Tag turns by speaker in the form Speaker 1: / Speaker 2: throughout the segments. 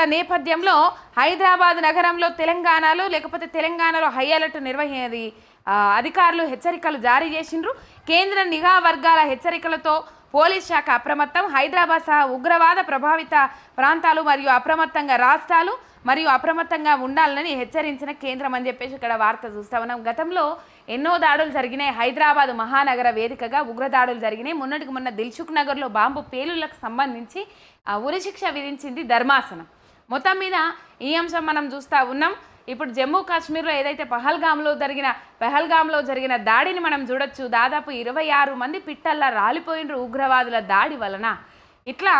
Speaker 1: అలర్ట్ల నేపథ్యంలో హైదరాబాద్ నగరంలో తెలంగాణలో లేకపోతే తెలంగాణలో హై అలర్ట్ నిర్వహించేది అధికారులు హెచ్చరికలు జారీ చేసిండ్రు. కేంద్ర నిఘా వర్గాల హెచ్చరికలతో పోలీస్ శాఖ అప్రమత్తం. హైదరాబాద్ సహా ఉగ్రవాద ప్రభావిత ప్రాంతాలు మరియు అప్రమత్తంగా రాష్ట్రాలు మరియు అప్రమత్తంగా ఉండాలని హెచ్చరించిన కేంద్రం అని చెప్పేసి ఇక్కడ వార్త చూస్తా ఉన్నాం. గతంలో ఎన్నో దాడులు జరిగినాయి. హైదరాబాద్ మహానగర వేదికగా ఉగ్రదాడులు జరిగినాయి. మొన్నటికి మొన్న దిల్సుఖ్ నగర్లో బాంబు పేలులకు సంబంధించి ఉరిశిక్ష విధించింది ధర్మాసనం. మొత్తం మీద ఈ అంశం మనం చూస్తూ ఉన్నాం. ఇప్పుడు జమ్మూ కాశ్మీర్లో ఏదైతే పహల్గామ్లో జరిగిన పెహల్గామ్లో జరిగిన దాడిని మనం చూడొచ్చు. దాదాపు ఇరవై ఆరు మంది పిట్టల్లా రాలిపోయినరు ఉగ్రవాదుల దాడి వలన. ఇట్లా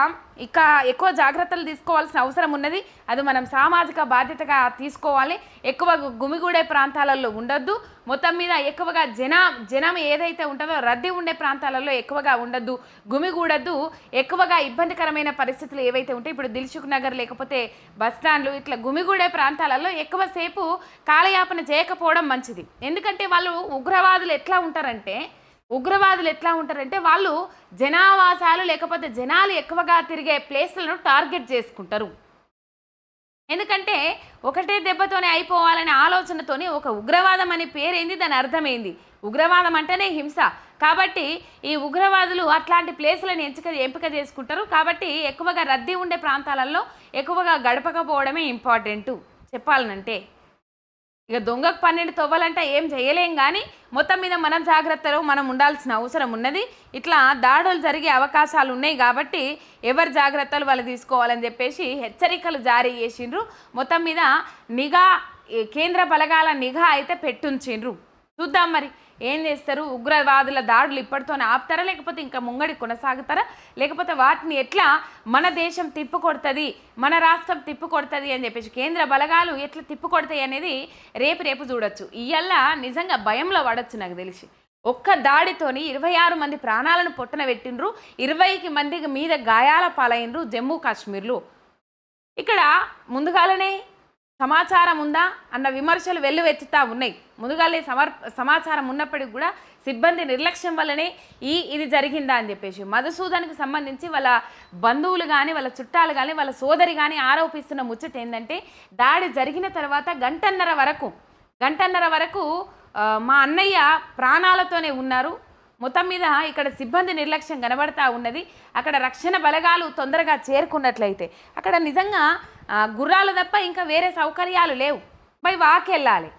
Speaker 1: ఇక ఎక్కువ జాగ్రత్తలు తీసుకోవాల్సిన అవసరం ఉన్నది. అది మనం సామాజిక బాధ్యతగా తీసుకోవాలి. ఎక్కువ గుమిగూడే ప్రాంతాలలో ఉండొద్దు. మొత్తం మీద ఎక్కువగా జన జనం ఏదైతే ఉంటుందో రద్దీ ఉండే ప్రాంతాలలో ఎక్కువగా ఉండొద్దు. గుమిగూడద్దు. ఎక్కువగా ఇబ్బందికరమైన పరిస్థితులు ఏవైతే ఉంటాయి ఇప్పుడు దిల్సుఖ్ నగర్ లేకపోతే బస్ స్టాండ్లు ఇట్లా గుమిగూడే ప్రాంతాలలో ఎక్కువసేపు కాలయాపన చేయకపోవడం మంచిది. ఎందుకంటే వాళ్ళు ఉగ్రవాదులు ఎట్లా ఉంటారంటే ఉగ్రవాదులు ఎట్లా ఉంటారంటే వాళ్ళు జనావాసాలు లేకపోతే జనాలు ఎక్కువగా తిరిగే ప్లేస్లను టార్గెట్ చేసుకుంటారు. ఎందుకంటే ఒకటే దెబ్బతోనే అయిపోవాలనే ఆలోచనతోనే ఒక ఉగ్రవాదం అనే పేరేంది? దాని అర్థమైంది? ఉగ్రవాదం అంటేనే హింస. కాబట్టి ఈ ఉగ్రవాదులు అట్లాంటి ప్లేసులను ఎంపిక ఎంపిక చేసుకుంటారు. కాబట్టి ఎక్కువగా రద్దీ ఉండే ప్రాంతాలలో ఎక్కువగా గడపకపోవడమే ఇంపార్టెంటు. చెప్పాలనంటే ఇక దొంగకు పన్నెండు తవ్వాలంటే ఏం చేయలేం కానీ మొత్తం మీద మనం జాగ్రత్తలో మనం ఉండాల్సిన అవసరం ఉన్నది. ఇట్లా దాడులు జరిగే అవకాశాలు ఉన్నాయి కాబట్టి ఎవరి జాగ్రత్తలు వాళ్ళు తీసుకోవాలని చెప్పేసి హెచ్చరికలు జారీ చేసిండ్రు. మొత్తం మీద నిఘా కేంద్ర బలగాల నిఘా అయితే పెట్టుంచిండ్రు. చూద్దాం మరి ఏం చేస్తారు? ఉగ్రవాదుల దాడులు ఇప్పటితోనే ఆపుతారా? లేకపోతే ఇంకా ముంగడి కొనసాగుతారా? లేకపోతే వాటిని ఎట్లా మన దేశం తిప్పుకొడుతుంది మన రాష్ట్రం తిప్పుకొడుతుంది అని చెప్పేసి కేంద్ర బలగాలు ఎట్లా తిప్పుకొడతాయి అనేది రేపు రేపు చూడొచ్చు. ఇవల్ల నిజంగా భయంలో పడొచ్చు నాకు తెలిసి. ఒక్క దాడితోని ఇరవై ఆరు మంది ప్రాణాలను పొట్టన పెట్టిండ్రు ఇరవైకి మందికి మీద గాయాల పాలైనరు జమ్మూ కాశ్మీర్లో. ఇక్కడ ముందుగాలనే సమాచారం ఉందా అన్న విమర్శలు వెల్లువెత్తుతా ఉన్నాయి. ముందుగాలే సమర్ సమాచారం ఉన్నప్పటికి కూడా సిబ్బంది నిర్లక్ష్యం వల్లనే ఈ ఇది జరిగిందా అని చెప్పేసి మధుసూదన్కి సంబంధించి వాళ్ళ బంధువులు కానీ వాళ్ళ చుట్టాలు కానీ వాళ్ళ సోదరి కానీ ఆరోపిస్తున్న ముచ్చట ఏంటంటే దాడి జరిగిన తర్వాత గంటన్నర వరకు గంటన్నర వరకు మా అన్నయ్య ప్రాణాలతోనే ఉన్నారు. మొత్తం మీద ఇక్కడ సిబ్బంది నిర్లక్ష్యం కనబడతా ఉన్నది. అక్కడ రక్షణ బలగాలు తొందరగా చేరుకున్నట్లయితే అక్కడ నిజంగా గుర్రాలు తప్ప ఇంకా వేరే సౌకర్యాలు లేవు. బై వాకెళ్ళాలి.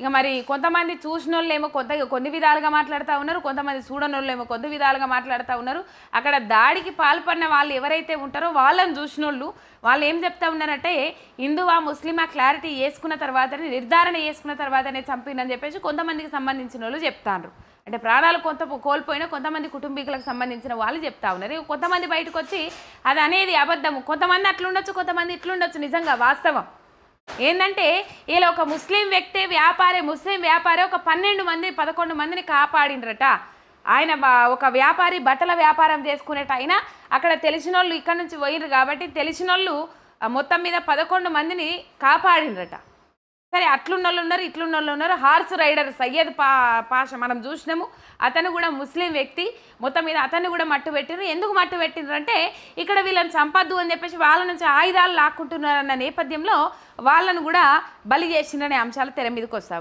Speaker 1: ఇక మరి కొంతమంది చూసిన ఏమో కొంత కొన్ని విధాలుగా మాట్లాడుతూ ఉన్నారు కొంతమంది చూడని ఏమో కొన్ని విధాలుగా మాట్లాడుతూ ఉన్నారు. అక్కడ దాడికి పాల్పడిన వాళ్ళు ఎవరైతే ఉంటారో వాళ్ళని చూసిన వాళ్ళు వాళ్ళు ఏం చెప్తా ఉన్నారంటే హిందువా ముస్లిమా క్లారిటీ వేసుకున్న తర్వాతనే నిర్ధారణ చేసుకున్న తర్వాతనే చంపిందని చెప్పేసి కొంతమందికి సంబంధించిన వాళ్ళు చెప్తారు అంటే ప్రాణాలు కొంత కోల్పోయినా కొంతమంది కుటుంబీకులకు సంబంధించిన వాళ్ళు చెప్తా ఉన్నారు. కొంతమంది బయటకు వచ్చి అది అనేది అబద్ధము. కొంతమంది అట్లుండొచ్చు కొంతమంది ఇట్లుండొచ్చు. నిజంగా వాస్తవం. ఏంటంటే ఇలా ఒక ముస్లిం వ్యక్తి వ్యాపారి ముస్లిం వ్యాపారి ఒక పన్నెండు మంది పదకొండు మందిని కాపాడిండ్రట. ఆయన ఒక వ్యాపారి బట్టల వ్యాపారం చేసుకునేట ఆయన. అక్కడ తెలిసిన వాళ్ళు ఇక్కడ నుంచి పోయినరు కాబట్టి తెలిసిన వాళ్ళు మొత్తం మీద పదకొండు మందిని కాపాడిండ్రట. సరే అట్లున్న వాళ్ళు ఉన్నారు ఇట్లున్న వాళ్ళు ఉన్నారు. హార్స్ రైడర్ సయ్యద్ పా పాష మనం చూసినాము. అతను కూడా ముస్లిం వ్యక్తి. మొత్తం మీద అతన్ని కూడా మట్టు పెట్టిండ్రు ఎందుకు మట్టు పెట్టిండ్రు అంటే ఇక్కడ వీళ్ళని సంపద్దు అని చెప్పేసి వాళ్ళ నుంచి ఆయుధాలు లాక్కుంటున్నారన్న నేపథ్యంలో వాళ్ళను కూడా బలి చేసిండ్రనే అంశాలు తెర మీదకి వస్తాయి